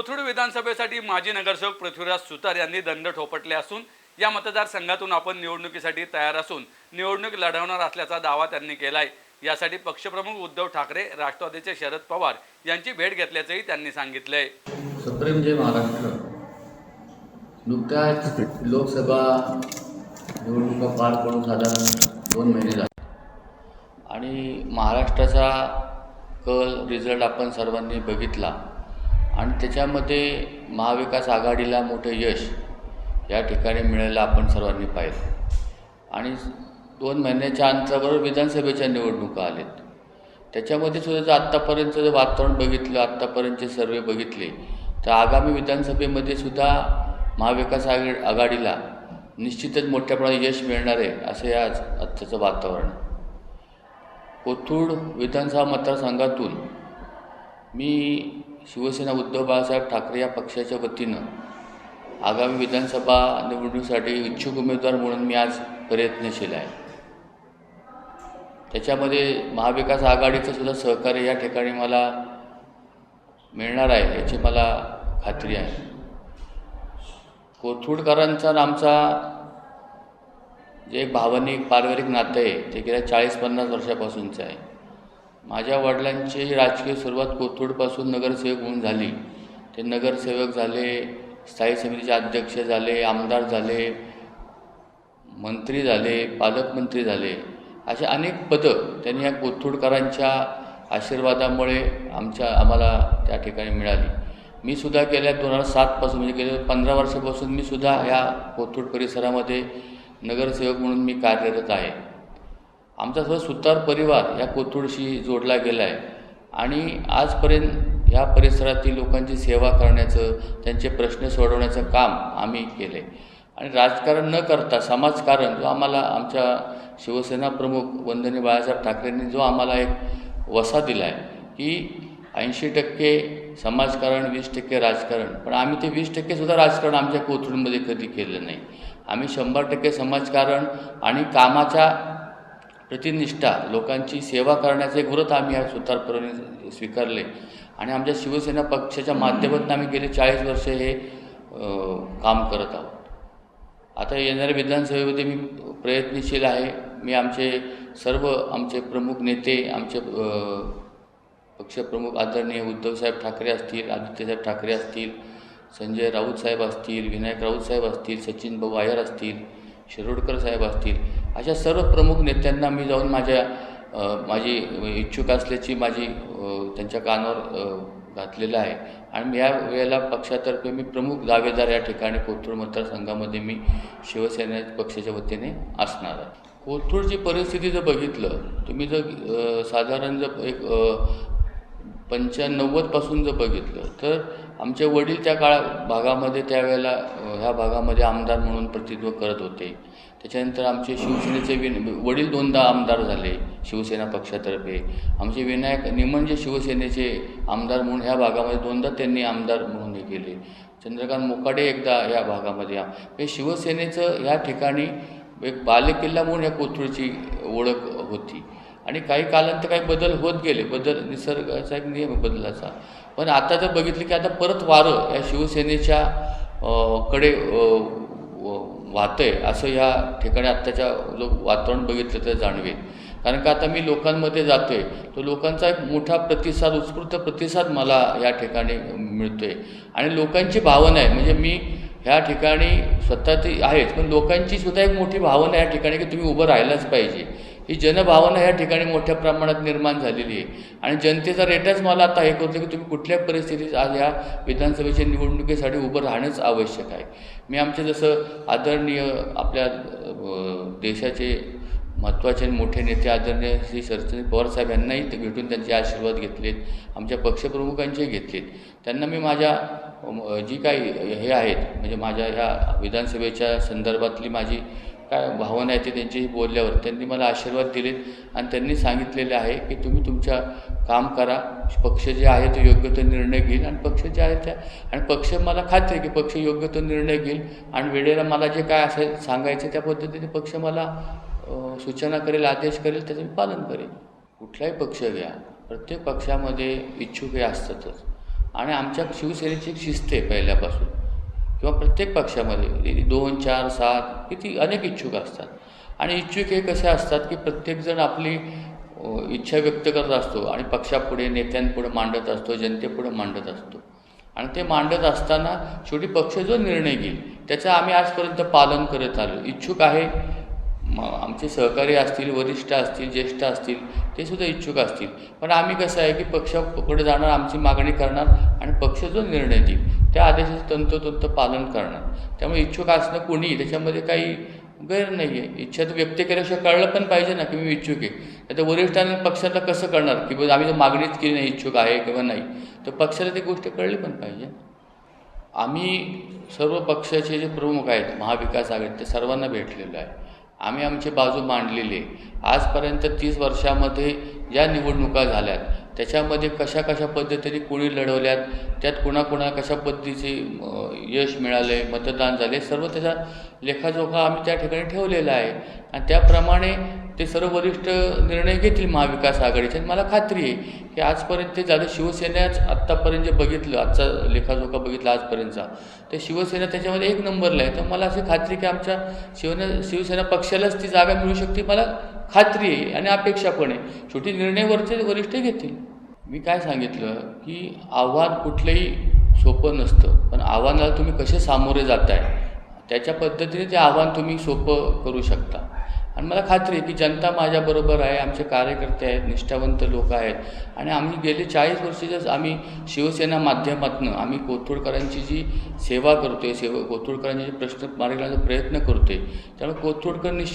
कोथरूड विधानसभेसाठी माजी नगरसेवक पृथ्वीराज सुतार यांनी दंड ठोपटले असून या मतदारसंघातून आपण निवडणुकीसाठी तयार असून निवडणूक लढवणार असल्याचा दावा त्यांनी केलाय. यासाठी पक्षप्रमुख उद्धव ठाकरे राष्ट्रवादीचे शरद पवार यांची भेट घेतल्याचंही त्यांनी सांगितलंय. सुप्रीम जय महाराष्ट्र. नुकत्याच लोकसभा निवडणुका पार पडून साधारण दोन महिने झाले. आणि महाराष्ट्राचा कल रिझल्ट आपण सर्वांनी बघितला. आणि त्याच्यामध्ये महाविकास आघाडीला मोठं यश या ठिकाणी मिळायला आपण सर्वांनी पाहिलं. आणि दोन महिन्याच्या अंतरावर विधानसभेच्या निवडणुका आलेत. त्याच्यामध्ये सुद्धा जर आत्तापर्यंतचं जर वातावरण बघितलं आत्तापर्यंतचे सर्वे बघितले तर आगामी विधानसभेमध्ये सुद्धा महाविकास आघा आघाडीला निश्चितच मोठ्या प्रमाणात यश मिळणार आहे असे आज आत्ताचं वातावरण कोथरूड विधानसभा मतदारसंघातून मी शिवसेना उद्धव बाळासाहेब ठाकरे या पक्षाच्या वतीनं आगामी विधानसभा निवडणुकीसाठी इच्छुक उमेदवार म्हणून मी आज प्रयत्नशील आहे. त्याच्यामध्ये महाविकास आघाडीचं सुद्धा सहकार्य या ठिकाणी मला मिळणार आहे याची मला खात्री आहे. कोथरूडकरांचा आमचा जे एक भावनिक पारिवारिक नातं आहे ते गेल्या चाळीस पन्नास वर्षापासूनचं आहे. माझ्या वडिलांची राजकीय सुरुवात कोथरूडपासून नगरसेवक म्हणून झाली. ते नगरसेवक झाले स्थायी समितीचे अध्यक्ष झाले आमदार झाले मंत्री झाले पालकमंत्री झाले. असे अनेक पदं त्यांनी या कोथरूडकरांच्या आशीर्वादामुळे आमच्या आम्हाला त्या ठिकाणी मिळाली. मी सुद्धा गेल्या दोन हजार सातपासून म्हणजे गेल्या पंधरा वर्षापासून मी सुद्धा ह्या कोथरूड परिसरामध्ये नगरसेवक म्हणून मी कार्यरत आहे. आमचा सर्व सुतार परिवार या कोथरूडशी जोडला गेला आहे आणि आजपर्यंत ह्या परिसरातील लोकांची सेवा करण्याचं त्यांचे प्रश्न सोडवण्याचं काम आम्ही केलं आहे आणि राजकारण न करता समाजकारण जो आम्हाला आमच्या शिवसेना प्रमुख वंदनी बाळासाहेब ठाकरेंनी जो आम्हाला एक वसा दिला आहे की ऐंशी टक्के समाजकारण वीस टक्के राजकारण. पण आम्ही ते वीस टक्केसुद्धा राजकारण आमच्या कोथरूडमध्ये कधी केलं नाही. आम्ही शंभर टक्के समाजकारण आणि कामाच्या प्रतिनिष्ठा लोकांची सेवा करण्याचे एक व्रत आम्ही या सुतारपुराने स्वीकारले. आणि आमच्या शिवसेना पक्षाच्या माध्यमातून आम्ही गेले चाळीस वर्ष हे काम करत आहोत. आता येणाऱ्या विधानसभेमध्ये मी प्रयत्नशील आहे. मी आमचे सर्व आमचे प्रमुख नेते आमचे पक्षप्रमुख आदरणीय उद्धवसाहेब ठाकरे असतील आदित्यसाहेब ठाकरे असतील संजय राऊत साहेब असतील विनायक राऊत साहेब असतील सचिन भाऊ आयर असतील शिरोडकर साहेब असतील अशा सर्व प्रमुख नेत्यांना मी जाऊन माझ्या माझी इच्छुक असल्याची माझी त्यांच्या कानावर घातलेलं आहे. आणि या वेळेला पक्षातर्फे मी प्रमुख दावेदार या ठिकाणी कोथरूड मतदारसंघामध्ये मी शिवसेना पक्षाच्या वतीने असणार आहे. कोथरूडची परिस्थिती जर बघितलं तुम्ही जर साधारण जर एक अ, पंच्याण्णवदपासून जर बघितलं तर आमचे वडील त्या काळा भागामध्ये त्यावेळेला ह्या भागामध्ये आमदार म्हणून प्रतिनिधित्व करत होते. त्याच्यानंतर आमचे शिवसेनेचे विन वडील दोनदा आमदार झाले शिवसेना पक्षातर्फे. आमचे विनायक निमंजे शिवसेनेचे आमदार म्हणून ह्या भागामध्ये दोनदा त्यांनी आमदार म्हणून हे केले. चंद्रकांत मोकाडे एकदा या भागामध्ये हे शिवसेनेचं ह्या ठिकाणी एक बालेकिल्ला म्हणून या कोथरूडची ओळख होती. आणि काही कालांतर काही बदल होत गेले. बदल निसर्गाचा एक नियम बदलाचा. पण आता जर बघितलं की आता परत वारं या शिवसेनेच्या कडे वाहतं आहे असं ह्या ठिकाणी आत्ताच्या लोक वातावरण बघितलं तर जाणवेल. कारण का आता मी लोकांमध्ये जातो आहे तो लोकांचा एक मोठा प्रतिसाद उत्स्फूर्त प्रतिसाद मला या ठिकाणी मिळतो आहे आणि लोकांची भावना आहे. म्हणजे मी ह्या ठिकाणी स्वतः ती आहेच. पण लोकांची सुद्धा एक मोठी भावना या ठिकाणी की तुम्ही उभं राहिलाच पाहिजे. ही जनभावना या ठिकाणी मोठ्या प्रमाणात निर्माण झालेली आहे. आणि जनतेचा रेटच मला आता हे करतो की तुम्ही कुठल्या परिस्थितीत आज या विधानसभेच्या निवडणुकीसाठी उभं राहणंच आवश्यक आहे. मी आमचे जसं आदरणीय आपल्या देशाचे महत्त्वाचे मोठे नेते आदरणीय श्री शरदचंद्र पवारसाहेब यांनाही ते भेटून त्यांचे आशीर्वाद घेतलेत आमच्या पक्षप्रमुखांचे घेतलेत. त्यांना मी माझ्या जी काही हे आहेत म्हणजे माझ्या ह्या विधानसभेच्या संदर्भातली माझी काय भावना आहे ते त्यांच्याशी बोलल्यावर त्यांनी मला आशीर्वाद दिलेत आणि त्यांनी सांगितलेले आहे की तुम्ही तुमच्या काम करा. पक्ष जे आहे ते योग्य तो निर्णय घेईल आणि पक्ष जे आहे त्या आणि पक्ष मला खात्री आहे की पक्ष योग्य तो निर्णय घेईल आणि वेळेला मला जे काय असेल सांगायचं त्या पद्धतीने पक्ष मला सूचना करेल आदेश करेल त्याचं मी पालन करेल कुठलाही पक्ष घ्या. प्रत्येक पक्षामध्ये इच्छुक हे असतातच. आणि आमच्या शिवसेनेची एक शिस्त आहे पहिल्यापासून. किंवा प्रत्येक पक्षामध्ये. दोन चार सात की ती अनेक इच्छुक असतात. आणि इच्छुक हे कसे असतात की प्रत्येकजण आपली इच्छा व्यक्त करत असतो आणि पक्षापुढे नेत्यांपुढे मांडत असतो जनतेपुढे मांडत असतो. आणि ते मांडत असताना शेवटी पक्ष जो निर्णय घेईल त्याचं आम्ही आजपर्यंत पालन करत आलो. इच्छुक आहे म आमचे सहकारी असतील वरिष्ठ असतील ज्येष्ठ असतील ते सुद्धा इच्छुक असतील. पण आम्ही कसं आहे की पक्षाकडे जाणार आमची मागणी करणार आणि पक्ष जो निर्णय देईल त्या आदेशाचं तंतोतंत पालन करणार. त्यामुळे इच्छुक असणं कोणी त्याच्यामध्ये काही गैर नाही आहे इच्छा तर व्यक्त केल्याशिवाय कळलं पण पाहिजे ना की मी इच्छुक आहे. आता वरिष्ठांना पक्षाला कसं कळणार की आम्ही जर मागणीच केली नाही इच्छुक आहे किंवा नाही. तर पक्षाला ती गोष्ट कळली पण पाहिजे. आम्ही सर्व पक्षाचे जे प्रमुख आहेत महाविकास आघाडी ते सर्वांना भेटलेलो आहे. आम्ही आमची बाजू मांडलेली आजपर्यंत तीस वर्षामध्ये ज्या निवडणुका झाल्यात. त्याच्यामध्ये कशा कशा पद्धतीने कोणी लढवल्यात त्यात कुणाकुणा कशा पद्धतीचे यश मिळाले मतदान झाले सर्व त्याचा लेखाजोखा आम्ही त्या ठिकाणी ठेवलेला आहे. आणि त्याप्रमाणे ते सर्व वरिष्ठ निर्णय घेतील महाविकास आघाडीचे. आणि मला खात्री आहे की आजपर्यंत ते झालं शिवसेनेच आत्तापर्यंत जे बघितलं आजचा लेखाजोखा बघितला आजपर्यंतचा तर शिवसेना त्याच्यामध्ये एक नंबरला आहे. तर मला अशी खात्री की आमच्या शिवने शिवसेना पक्षालाच ती जागा मिळू शकते मला खात्री आहे आणि अपेक्षा पण आहे. शेवटी निर्णयवरचे वरिष्ठ घेतील. मी काय सांगितलं की आव्हान कुठलंही सोपं नसतं पण आव्हानाला तुम्ही कसे सामोरे जाताय? त्याच्या पद्धतीने ते आव्हान तुम्ही सोपं करू शकता. आणि मला खात्री आहे की जनता माझ्याबरोबर आहे आमचे कार्यकर्ते आहेत निष्ठावंत लोक आहेत. आणि आम्ही गेले चाळीस वर्षाच्याच आम्ही शिवसेना माध्यमातून आम्ही कोथरूडकरांची जी सेवा करतो आहे सेवा कोथरूडकरांचे जे प्रश्न मार्गी लावण्याचा प्रयत्न आहे त्यामुळे कोथरूडकर निश्चित